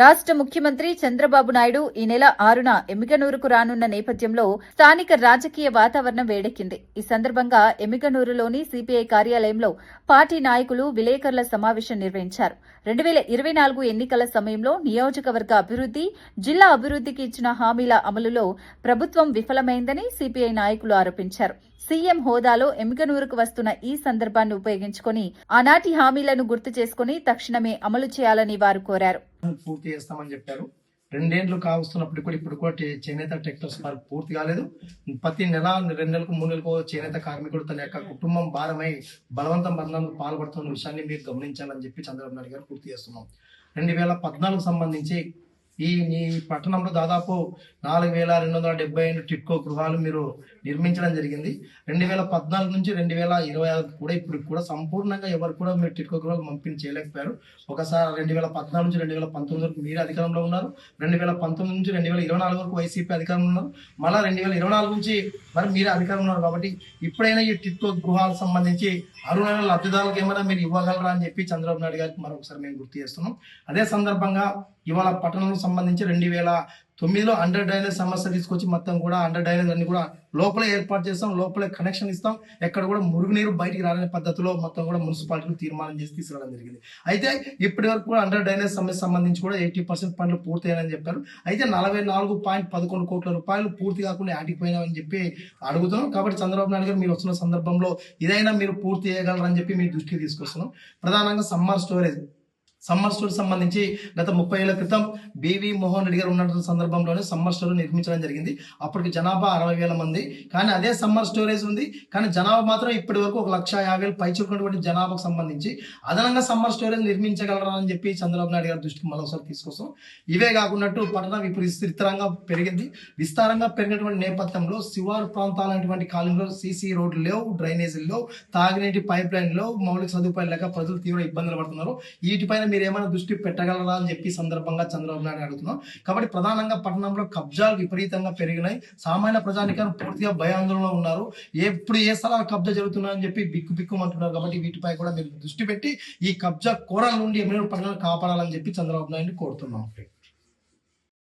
రాష్ట్ర ముఖ్యమంత్రి చంద్రబాబు నాయుడు ఈ నెల ఆరున ఎమ్మిగనూరుకు రానున్న నేపథ్యంలో స్థానిక రాజకీయ వాతావరణం వేడెక్కింది. ఈ సందర్భంగా ఎమ్మిగనూరులోని సిపిఐ కార్యాలయంలో పార్టీ నాయకులు విలేకరుల సమావేశం నిర్వహించారు. రెండు వేల ఇరవై నాలుగు ఎన్నికల సమయంలో నియోజకవర్గ అభివృద్ధి జిల్లా అభివృద్ధికి ఇచ్చిన హామీల అమలులో ప్రభుత్వం విఫలమైందని సిపిఐ నాయకులు ఆరోపించారు. సీఎం హోదాలో ఎమ్మిగనూరుకు వస్తున్న ఈ సందర్భాన్ని ఉపయోగించుకొని ఆనాటి హామీలను గుర్తు చేసుకుని తక్షణమే అమలు చేయాలని వారు కోరారు. పూర్తి చేస్తామని చెప్పారు. రెండేండ్లు కావస్తున్నప్పుడు కూడా ఇప్పుడు కూడా చేనేత టెక్స్టైల్స్ పార్క్ పూర్తి కాలేదు. ప్రతి నెల రెండు నెలలకు మూడు నెలలకు చేనేత కార్మికుడు తన యొక్క కుటుంబం భారమై బలవంతం బంధంలో పాల్పడుతున్న విషయాన్ని మీరు గమనించాలని చెప్పి చంద్రబాబు నాయుడు గారు పూర్తి చేస్తున్నాం. రెండు వేల పద్నాలుగు సంబంధించి ఈ ఈ పట్టణంలో దాదాపు నాలుగు వేల రెండు వందల డెబ్బై ఐదు టిట్కో గృహాలు మీరు నిర్మించడం జరిగింది. రెండు వేల పద్నాలుగు నుంచి రెండు వేల ఇరవై ఆరు కూడా ఇప్పుడు కూడా సంపూర్ణంగా ఎవరు కూడా మీరు టిట్కో గృహాలు పంపిణీ చేయలేకపోయారు. ఒకసారి రెండు వేల పద్నాలుగు నుంచి రెండు వేల పంతొమ్మిది వరకు మీరు అధికారంలో ఉన్నారు. రెండు వేల పంతొమ్మిది నుంచి రెండు వేల ఇరవై నాలుగు వరకు వైసీపీ అధికారంలో ఉన్నారు. మళ్ళీ రెండు వేల ఇరవై నాలుగు నుంచి మరి మీరు అధికారంలో ఉన్నారు కాబట్టి ఇప్పుడైనా ఈ టిట్కో గృహాలకు సంబంధించి అరుణ లబ్ధిదారులకు ఏమైనా మీరు ఇవ్వగలరా అని చెప్పి చంద్రబాబు నాయుడు గారికి మరొకసారి మేము గుర్తు చేస్తున్నాం. అదే సందర్భంగా ఇవాళ పట్టణంలో సంబంధించి రెండు వేల తొమ్మిదిలో అండర్ డ్రైనేజ్ సమస్య తీసుకొచ్చి మొత్తం కూడా అండర్ డ్రైనేజ్ అన్ని కూడా లోపలే ఏర్పాటు చేస్తాం లోపలే కనెక్షన్ ఇస్తాం. ఎక్కడ కూడా మురుగునీరు బయటికి రాలనే పద్ధతిలో మొత్తం కూడా మున్సిపాలిటీలు తీర్మానం చేసి తీసుకురావడం జరిగింది. అయితే ఇప్పటి వరకు కూడా అండర్ డ్రైనేజ్ సమస్య సంబంధించి కూడా ఎయిటీ పర్సెంట్ పనులు పూర్తయ్యాయని చెప్పారు. అయితే నలభై నాలుగు పాయింట్ పదకొండు కోట్ల రూపాయలు పూర్తి కాకుండా ఆటిపోయినామని చెప్పి అడుగుతున్నాం. కాబట్టి చంద్రబాబు నాయుడు గారు మీరు వస్తున్న సందర్భంలో ఇదైనా మీరు పూర్తి చేయగలరని చెప్పి మీ దృష్టికి తీసుకొస్తున్నాం. ప్రధానంగా సమ్మర్ స్టోరేజ్. సమ్మర్ స్టోర్ సంబంధించి గత ముప్పై ఏళ్ళ క్రితం బీవీ మోహన్ రెడ్డి గారు ఉన్నటువంటి సందర్భంలోనే సమ్మర్ స్టోర్ నిర్మించడం జరిగింది. అప్పటికి జనాభా అరవై వేల మంది. కానీ అదే సమ్మర్ స్టోరేజ్ ఉంది. కానీ జనాభా మాత్రం ఇప్పటి వరకు ఒక లక్ష యాభై వేలు పైచుకున్నటువంటి జనాభాకు సంబంధించి అదనంగా సమ్మర్ స్టోరేజ్ నిర్మించగలరా అని చెప్పి చంద్రబాబు నాయుడు గారి దృష్టికి మరోసారి తీసుకొస్తాం. ఇవే కాకున్నట్టు పట్టణం ఇప్పుడు విస్తృతంగా పెరిగింది. విస్తారంగా పెరిగినటువంటి నేపథ్యంలో శివారు ప్రాంతాలైనటువంటి కాలంలో సీసీ రోడ్లు లేవు డ్రైనేజీలు లేవు తాగినీటి పైప్ లైన్ లేవు మౌలిక సదుపాయాలు లేక ప్రజలు తీవ్ర ఇబ్బందులు పడుతున్నారు. వీటిపైన మీరు ఏమైనా దృష్టి పెట్టగలరా అని చెప్పి సందర్భంగా చంద్రబాబు నాయుడు అడుగుతున్నాం. కాబట్టి ప్రధానంగా పట్టణంలో కబ్జాలు విపరీతంగా పెరిగినాయి. సామాన్య ప్రజానికం పూర్తిగా భయాందోళనలో ఉన్నారు. ఎప్పుడు ఏ స్థలాలు కబ్జా జరుగుతున్నాయని చెప్పి బిక్కు బిక్కుమంటున్నారు కాబట్టి వీటిపై కూడా మీరు దృష్టి పెట్టి ఈ కబ్జా కూరల నుండి ఎమ్మెల్యే పట్టణాలు కాపాడాలని చెప్పి చంద్రబాబు నాయుడు కోరుతున్నాం.